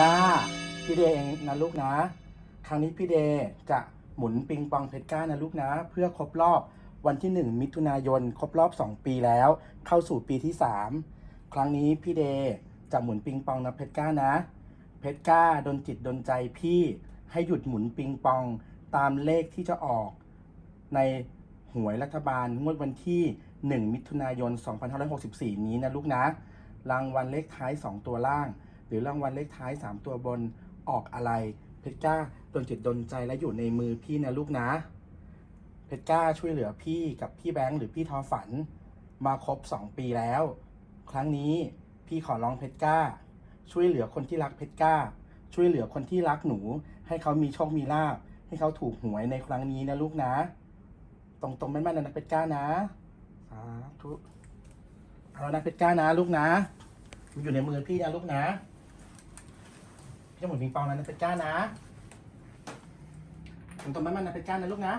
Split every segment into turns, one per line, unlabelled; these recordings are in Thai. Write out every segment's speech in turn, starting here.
ก้า พี่เดย์เองนะลูกนะ ครั้งนี้พี่เดย์จะหมุนปิงปองเพชรก้านะลูกนะ เพื่อครบรอบวันที่ 1 มิถุนายน ครบรอบ 2 ปีแล้ว เข้าสู่ปีที่ 3 ครั้งนี้พี่เดย์จะหมุนปิงปองนะเพชรก้านะ เพชรก้าดนจิตดนใจพี่ให้หยุดหมุนปิงปองตามเลขที่จะออกในหวยรัฐบาลงวดวันที่ 1 มิถุนายน 2564 นี้นะลูกนะ รางวัลเลขท้าย 2 ตัวล่าง รือรางวัลเลขท้าย 3 ตัวบนออกอะไร เพชรก้าดนจิตดนใจและอยู่ในมือพี่นะลูกนะ เพชรก้าช่วยเหลือพี่กับพี่แบงค์หรือพี่ทอฝัน มาครบ 2 ปีแล้ว ครั้งนี้พี่ขอร้องเพชรก้า ช่วยเหลือคนที่รักเพชรก้า ช่วยเหลือคนที่รักหนู ให้เขามีโชคมีลาภให้เขาถูกหวยในครั้งนี้นะลูกนะ ตรงๆแม่นๆนะเพชรก้านะสาธุเอาแล้วนะเพชรก้านะลูกนะ อยู่ในมือพี่นะลูกนะ จะหมุนปิงปองแล้วนะเพชรก้านะตรงตรงมันๆนะเพชรก้านะลูกนะ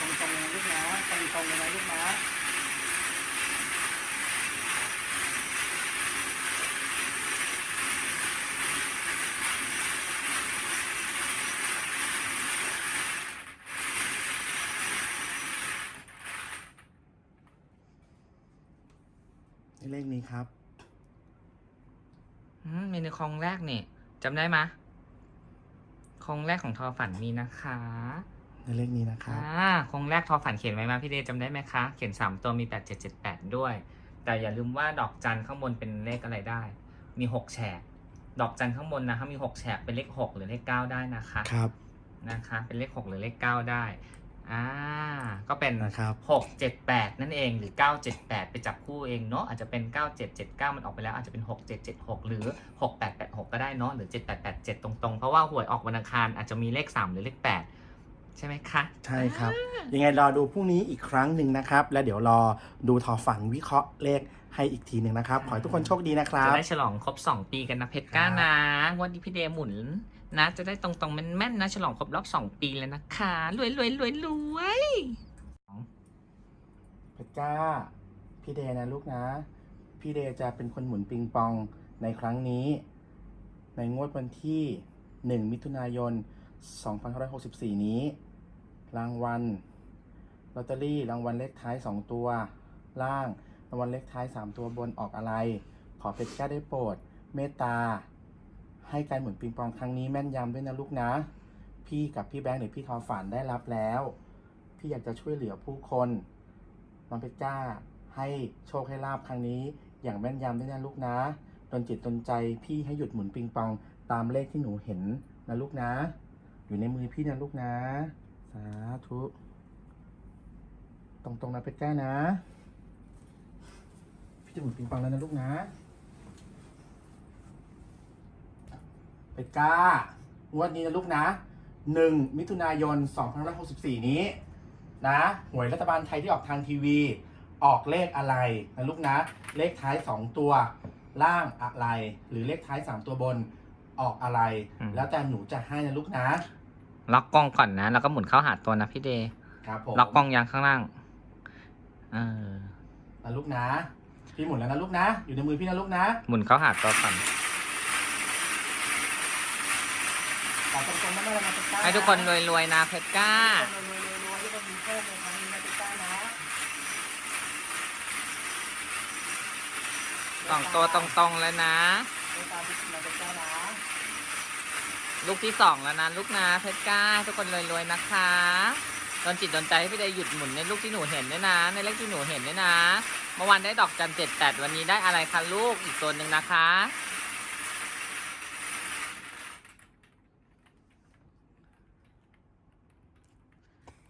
ตรงตรงๆเลยนะลูกนะตรงตรงๆเลยนะลูกนะ นี่เลขนี้ครับ
อืมมีในคลองแรกนี่จำได้ไหมยคลองแรกของทอฝันมีนะคะ
ในเลขนี้นะครับ
อ่าคลองแรกทอฝันเขียนไว้มาพี่เดชจำได้ไหมคะ เขียนสามตัวมีแปดเจ็ดเจ็ดแปดด้วย แต่อย่าลืมว่าดอกจันข้างบนเป็นเลขอะไรได้ มีหกแฉกดอกจันข้างบนนะคะมีหกแฉกเป็นเลขหกหรือเลขเก้าได้นะคะ
ครับ
นะคะเป็นเลขหกหรือเลขเก้าได้ อ่าก็เป็น
นะครับ
หกเจ็ดแปดนั่นเองหรือเก้าเจ็ดแปดไปจับคู่เองเนาะอาจจะเป็นเก้าเจ็ดเจ็ดเก้ามันออกไปแล้วอาจจะเป็นหกเจ็ดเจ็ดหกหรือหกแปดแปดหกก็ได้เนาะหรือเจ็ดแปดแปดเจ็ดตรงๆ เพราะว่าหวยออกวันอังคารอาจจะมีเลขสามหรือเลขแปดใช่ไหมคะ
ใช่ครับ ยังไงรอดูพรุ่งนี้อีกครั้งหนึ่งนะครับ แล้วเดี๋ยวรอดูทอฝันวิเคราะห์เลขให้อีกทีหนึ่งนะครับ ขอให้ทุกคนโชคดีนะครั
จะ
บ
ได้ฉลองครบ 2 ปีกันนะเพชรก้านะงวันนี้พี่เดย์หมุน นะ จะได้ตรงๆแม่นๆนะ ฉลองครบรอบ2ปีแล้วนะคะรวยรวยรวยรวย
เพชรก้า พี่เดย์นะลูกนะ พี่เดย์จะเป็นคนหมุนปิงปองในครั้งนี้ ในงวดวันที่ 1 มิถุนายน 2564 นี้ รางวัลลอตเตอรี่รางวัลเลขท้าย 2 ตัว ล่างรางวัลเลขท้าย 3 ตัวบนออกอะไร ขอเพชรก้าได้โปรด เมตตา ให้การหมุนปิงปองครั้งนี้แม่นยำด้วยนะลูกนะ พี่กับพี่แบงค์หรือพี่ทอฝันได้รับแล้ว พี่อยากจะช่วยเหลือผู้คนน้องเพชรจ้า ให้โชคให้ลาบครั้งนี้ อย่างแม่นยำด้วยนะลูกนะดนจิตดนใจพี่ให้หยุดหมุนปิงปองตามเลขที่หนูเห็นนะลูกนะ อยู่ในมือพี่นะลูกนะ สาธุ ตรงๆนะเพชรจ้านะ พี่จะหมุนปิงปองแล้วนะลูกนะ เพชรจ้างวดนี้นะลูกนะหนึ่งมิถุนายน2564 นี้นะหวยรัฐบาลไทยที่ออกทางทีวี ออกเลขอะไรนะลูกนะ เลขท้าย 2 ตัวล่างอะไร หรือเลขท้าย 3 ตัวบนออกอะไรแล้วแต่หนูจะให้นะลูกนะ
ล็อกกล้องก่อนนะ แล้วก็หมุนเข้าหาตัวนะพี่เดย์
ครับผม
ล็อกกล้องยางข้างล่างเออ
นะลูกนะ พี่หมุนแล้วนะลูกนะ อยู่ในมือพี่นะลูกนะ
หมุนเข้าหาตัวก่อน
ขอตรงๆไม่ได้แล้วนะเพชรจ้า
ให้ทุกคนรวยๆนะเพชรก้า
ทุกคนรวยๆรวยๆทุกคนมีโชคในครั้งนี้นะเพชรจ้านะ
สองตัวตรงๆเลยนะ
เมตตาพี่นะเพชรจ้านะ
ลูกที่สองแล้วนะลูกนะเพชรก้าให้ทุกคนรวยๆนะคะโดนจิตโดนใจให้พี่ได้หยุดหมุนในลูกที่หนูเห็นด้วยนะ ในเลขที่หนูเห็นด้วยนะ เมื่อวานได้ดอกจันเจ็ดแปดวันนี้ได้อะไรคะลูกอีกตัวหนึ่งนะคะ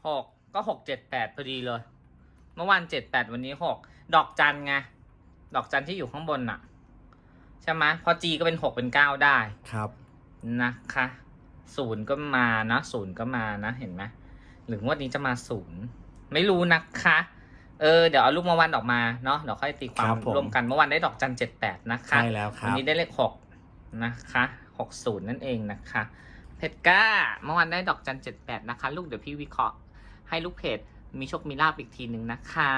หกก็หกเจ็ดแปดพอดีเลย เมื่อวานเจ็ดแปดวันนี้หกดอกจันไงดอกจันที่อยู่ข้างบนน่ะ ใช่ไหมพอจีก็เป็นหกเป็นเก้าได้
ครับ
นะคะศูนย์ก็มานะศูนย์ก็มานะเห็นไหมหรืองวดนี้จะมาศูนย์ไม่รู้นะคะ เออเดี๋ยวเอาลูกเมื่อวันออกมาเนาะเดี๋ยวค่อยตีความ
ครับผม
รวมกันเมื่อวันได้ดอกจันเจ็ดแปดนะคะ
ใช่แล้วค
วัน
รับ
นี้ได้เลขหกนะคะหกศูนย์นั่นเองนะคะ เพชรก้า เมื่อวานได้ดอกจันเจ็ดแปดนะคะ ลูกเดี๋ยวพี่วิเคราะห์ ให้ลูกเพจมีโชคมีลาบอีกทีหนึ่งนะคะ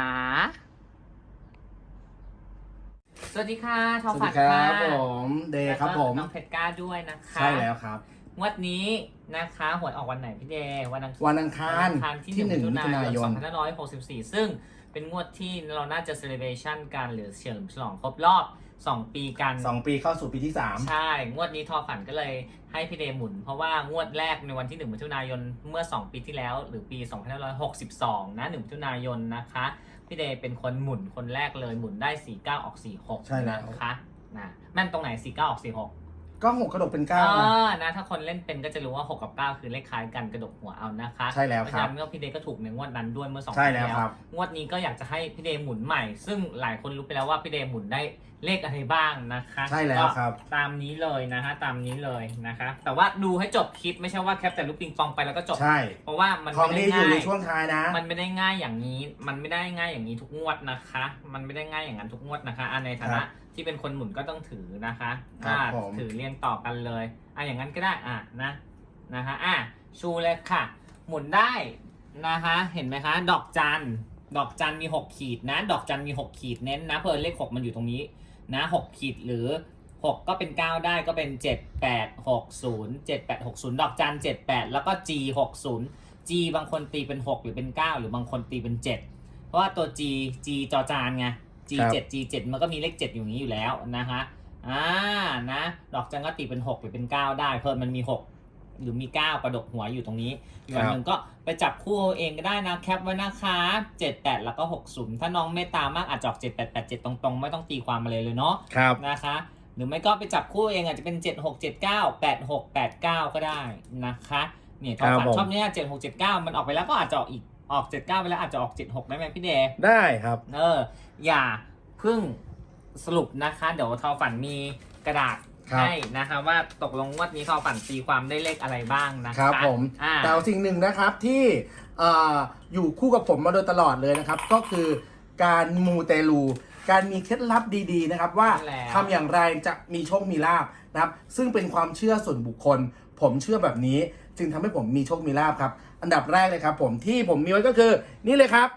สวัสดีค่ะทอ
สวัส
ฝั
ดี
น
ค
ค่ะ
รับผมเดย์ครับผม
แล้วก็น้องเพชรก้าด้วยนะคะ
ใช่แล้วครับ
งวดนี้นะคะหวยออกวันไหนพี่เดย์วันอังคาร
วันอังคาร
วันอังคารที่
ที่
หนึ่ง
1
มิ
มิ
ถุ
ถุนานา
ย
ย
น
น
2564 ซึ่งเป็นงวดที่เราน่าจะเซเลบ a ชันกันหรือเฉลิมฉลองครบรอบ 2ปีกัน
สองปีเข้าสู่ปีที่สาม
ใช่ งวดนี้ทอฝันก็เลยให้พี่เดย์หมุน เพราะว่างวดแรกในวันที่1มิถุนายนเมื่อ 2 ปีที่แล้ว หรือปี 2562 นะ1มิถุนายนนะคะ พี่เดย์เป็นคนหมุนคนแรกเลยหมุนได้ 49 ออก 46
ใช่แล้ว
นะคะนะแม่นตรงไหน 49 ออก 46
ก็หกกระดกเป็น
เอ
เก้านะ
อนะ ถ้าคนเล่นเป็นก็จะรู้ว่า 6 กับ 9 คือเลขคล้ายกันกระดกหัวเอานะคะ
ใช่แล้ว
เพราะ
ค
ฉะ
รับ
นั้นก็พี่เดย์ก็ถูกในงวดนั้นด้วยเมื่อสอง
ใช่
ปี
แล้ว
ที่
ครับ
งวดนี้ก็อยากจะให้พี่เดย์หมุนใหม่ ซึ่งหลายคนรู้ไปแล้วว่าพี่เดย์หมุนได้เลขอะไรบ้างนะคะ
ใช่แล้วครับ
ก็ตามนี้เลยนะฮะตามนี้เลยนะคะ แต่ว่าดูให้จบคลิปไม่ใช่ว่าแคปแต่ลูกปิงปองไปแล้วก็จบ
ใช่
เพราะว่ามัน
ของ
ไม่
ดี
ได้
อยู่
ง่า
ใน
ย
ช่วงท้ายนะ
มันไม่ได้ง่ายอย่างนี้ มันไม่ได้ง่ายอย่างนี้ทุกงวดนะคะ มันไม่ได้ง่ายอย่างนั้นทุกงวดนะคะอันในฐา
ครั
นะ
บ
ที่เป็นคนหมุนก็ต้องถือนะคะ
ครับ
อ่า
ผม
ถือเรียงต่อกันเลยอะอย่างนั้นก็ได้อะนะนะคะอะชูเลยค่ะ หมุนได้นะคะ เห็นไหมคะ ดอกจันดอกจันมี6ขีดนะ ดอกจันมี6ขีดเน้นนะเพิ่นเลข6มันอยู่ตรงนี้ นะ6ขีดหรือ 6 ก็เป็น 9 ได้ก็เป็น 7 8 6 0 7 8 6 0 ดอกจัน 7 8 แล้วก็ G 6 0 G บางคนตีเป็น 6 หรือเป็น 9 หรือบางคนตีเป็น 7 เพราะว่าตัว G G จอจานไง G
ครับ
7 G 7มันก็มีเลข 7 อยู่นี้อยู่แล้วนะคะอ่านะ ดอกจันก็ตีเป็น 6 หรือเป็น 9 ได้เพิ่มมันมี 6 หรือมี9ประดกหัวอยู่ตรงนี้อีกอันหนึ่งก็ไปจับคู่เอาเองก็ได้นะแคปไว้นะคะ78 แล้วก็60ถ้าน้องเมตตามากอาจจะออก7887 ตรงๆ ไม่ต้องตีความมาเลยเลยเนาะ
ครับ
นะคะหรือไม่ก็ไปจับคู่เองอาจจะเป็น 7679 8689 ก็ได้นะคะเนี่ยทอฝัน
ครับผม
ชอบเนี้ย7679 มันออกไปแล้วก็อาจจะออกอีกออก 79 ไปแล้วอาจจะออก 76 ได้ไหมพี่เดย์
ได้ครับ
เออ อย่าเพึ่งสรุปนะคะ เดี๋ยวทอฝันมีกระดาษ
ครับ
ให้นะคะว่าตกลงงวัดนี้ทอฝันตีความได้เลขอะไรบ้างนะคะ
ครับผม
อ่า
แต่สิ่งหนึ่งนะครับที่เอ่ออยู่คู่กับผมมาโดยตลอดเลยนะครับ ก็คือการมูเตลู การมีเคล็ดลับดีๆนะครับ ว่า
นั่นแหละ
ทำอย่างไรจะมีโชคมีลาบนะครับ ซึ่งเป็นความเชื่อส่วนบุคคล ผมเชื่อแบบนี้ จึงทำให้ผมมีโชคมีลาบครับ อันดับแรกเลยครับ ผมที่ผมมีไว้ก็คือนี่เลยครับ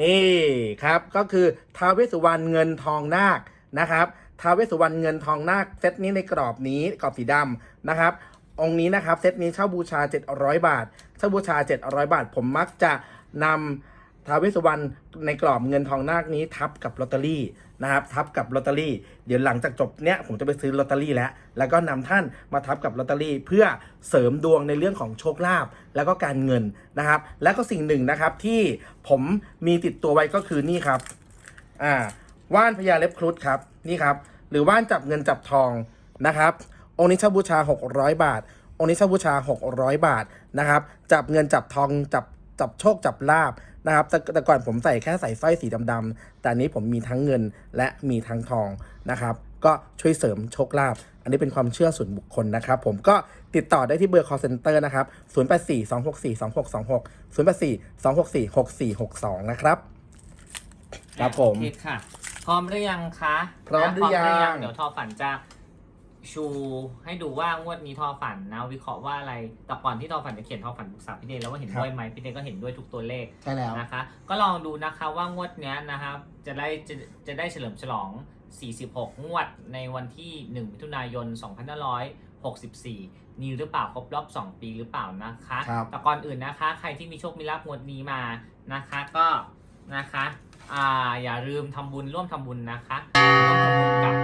นี่ครับก็คือท้าวเวสสุวรรณเงินทองนาคนะครับ ท้าวเวสสุวรรณเงินทองนาคเซตนี้ในกรอบนี้กรอบสีดำนะครับ องค์นี้นะครับเซตนี้เช่าบูชา 700 บาท เช่าบูชา 700 บาท ผมมักจะนำท้าวเวสสุวรรณในกรอบเงินทองนาคนี้ทับกับลอตเตอรี่นะครับทับกับลอตเตอรี่ เดี๋ยวหลังจากจบเนี้ยผมจะไปซื้อลอตเตอรี่แล้ว แล้วก็นำท่านมาทับกับลอตเตอรี่ เพื่อเสริมดวงในเรื่องของโชคลาภแล้วก็การเงินนะครับ แล้วก็สิ่งหนึ่งนะครับที่ผมมีติดตัวไว้ก็คือนี่ครับอ่า ว่านพญาเล็บครุฑครับนี่ครับ หรือว่านจับเงินจับทองนะครับ องค์นี้เช่าบูชา 600 บาท องค์นี้เช่าบูชา 600 บาทนะครับ จับเงินจับทองจับจับโชคจับลาบนะครับแต่แต่ก่อนผมใส่แค่ใส่สร้อยสีดำๆแต่อันนี้ผมมีทั้งเงินและมีทั้งทองนะครับ ก็ช่วยเสริมโชคลาภอันนี้เป็นความเชื่อส่วนบุคคลนะครับ ผมก็ติดต่อได้ที่เบอร์ call center นะครับ 0842642626 0842646462 นะครับ ครับผม
โอเคค่ะ พร้อมหรือยังคะ
พร้อมหรือยัง
เดี๋ยวทอฝันจะชูให้ดูว่างวดนี้ทอฝันนะวิเคราะห์ว่าอะไรแต่ก่อนที่ทอฝันจะเขียนทอฝันปรึกษาพี่เดย์แล้วว่าเห็นด้วยไหมพี่เดย์ก็เห็นด้วยทุกตัวเลข
ใช่แล้ว
นะคะ ก็ลองดูนะคะว่างวดเนี้ยนะครับจะได้จะจะได้เฉลิมฉลอง 46 งวดในวันที่ 1 มิถุนายน 2564 นี้หรือเปล่าครบรอบ 2 ปีหรือเปล่านะคะ
ครับ
แต่ก่อนอื่นนะคะ ใครที่มีโชคมีลาภงวดนี้มานะคะ ก็นะคะ อ่าอย่าลืมทำบุญร่วมทำบุญนะคะร่วมทำบุญกับ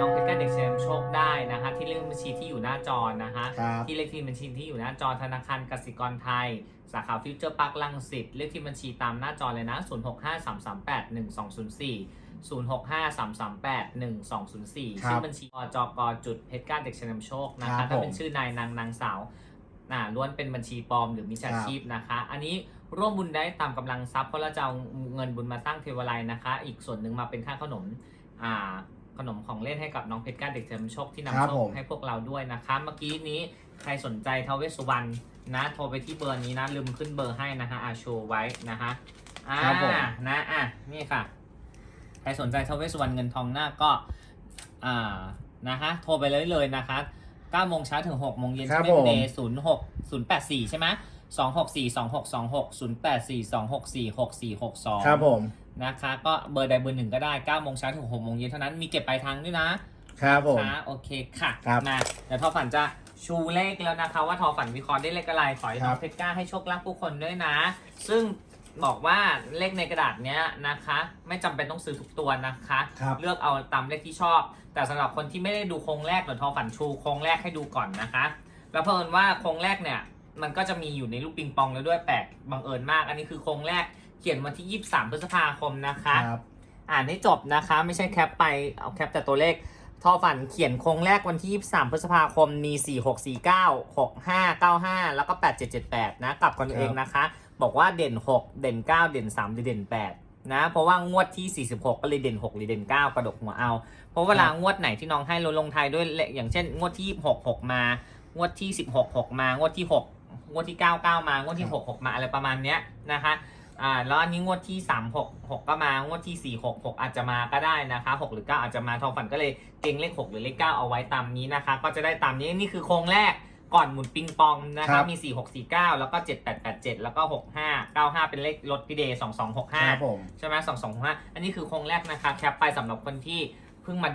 น้องเพชรก้าเด็กเฉลิมโชคได้นะคะ ที่เลขบัญชีที่อยู่หน้าจอนะคะ
ครับ
ที่เลขที่บัญชีที่อยู่หน้าจอธนาคารกสิกรไทย สาขาฟิวเจอร์พาร์คลังสิตเลขที่บัญชีตามหน้าจอเลยนะ 0653381204 0653381204
ครับ
ชื่อบัญชีอจกจุดเพชรก้าเด็กเฉลิมโชคนะ
ครั
คะ
บ
ถ้า
ผม
เป็นชื่อนายนางนางสาวน่าล้วนเป็นบัญชีปลอมหรือมิจฉาชีพนะคะ อันนี้ ร่วมบุญได้ตามกำลังทรัพย์เพราะเราจะเอาเงินบุญมาตั้งเทวาลัยนะคะ อีกส่วนหนึ่งมาเป็นค่าขนมอ่าขนมของเล่นให้กับน้องเพชรก้าเด็กเฉลิมโชคที่
ครั
นำ
บ
โช
ผ
ค
ม
ให้พวกเราด้วยนะคะ เมื่อกี้นี้ใครสนใจทาวเวสสุวรรณนะ โทรไปที่เบอร์นี้นะ ลืมขึ้นเบอร์ให้นะคะอาโชว์ไว้นะคะอ่า
ครับผม
นะอะนี่ค่ะ ใครสนใจทาวเวสสุวรรณเงินทองหน้าก็อ่านะคะโทรไปเลยเลยนะคะ9โมงเช้าถึง6โมงเย็น
ครั
ใช่
บ
ไหม
ผม
เดย์ศูนย์หกศูนย์แปดสี่ใช่ไหม 2 6 4 2 6 2 6 0 8 4 2 6 4 6 4 6 2
ครับผม
นะคะ ก็เบอร์ใดเบอร์หนึ่งก็ได้9โมงเช้าถึง6โมงเย็นเท่านั้นมีเก็บปลายทางด้วยนะ
ครับผม
นะคะโอเคค่ะ
ครับ
มาเดี๋ยวทอฝันจะชูเลขแล้วนะคะ ว่าทอฝันวิเคราะห์ได้เลขอะไรขอให้น้
ครั
อง
บ
เพชรกล้าให้โชคลาภผู้คนด้วยนะ ซึ่งบอกว่าเลขในกระดาษเนี้ยนะคะ ไม่จำเป็นต้องซื้อทุกตัวนะคะ
ครับ
เลือกเอาตามเลขที่ชอบ แต่สำหรับคนที่ไม่ได้ดูโครงแรกเดี๋ยวทอฝันชูโครงแรกให้ดูก่อนนะคะแล้วเพิ่นว่าโครงแรกเนี่ย มันก็จะมีอยู่ในลูกปิงปองแล้วด้วยแปลกบังเอิญมาก อันนี้คือโครงแรกเขียนวันที่ 23 พฤษภาคมนะคะ
ครับ
อ่านให้จบนะคะ ไม่ใช่แคปไปเอาแคปแต่ตัวเลขทอฝันเขียนโครงแรกวันที่ 23 พฤษภาคมมี 4 6 4 9 6 5 9 5 แล้วก็ 8 7 7 8 นะกลับกันเองนะคะ บอกว่าเด่น 6 เด่น 9 เด่น 3 หรือเด่น 8 นะ เพราะว่างวดที่ 46 ก็เลยเด่น 6 หรือเด่น 9 กระดกหัวเอา เพราะเวลางวดไหนที่น้องให้ลดลงท้ายด้วยเลขอย่างเช่น งวดที่6 6 มา งวดที่ 16 6 มางวดที่ 6 งวดที่9 9มางวดที่6 6มาอะไรประมาณเนี้ยนะคะอ่าแล้วอันนี้งวดที่3 6 6ก็มางวดที่4 6 6อาจจะมาก็ได้นะคะ6หรือ9อาจจะมาทองฝันก็เลยเก่งเลข6หรือเลข9เอาไว้ตามนี้นะคะ ก็จะได้ตามนี้นี่คือโครงแรกก่อนหมุนปิงปองนะ
ครั
คะ
บ
มี 4 6 4 9 แล้วก็7 8 8 7 แล้วก็ 6 5 9 5 เป็นเลขรถพี่เดย์2 2 6
ครับ
5
ผม
ใช่ไหม2 2 6 5 อันนี้คือโครงแรกนะคะแคปไปสำหรับคนที่เพิ่งมา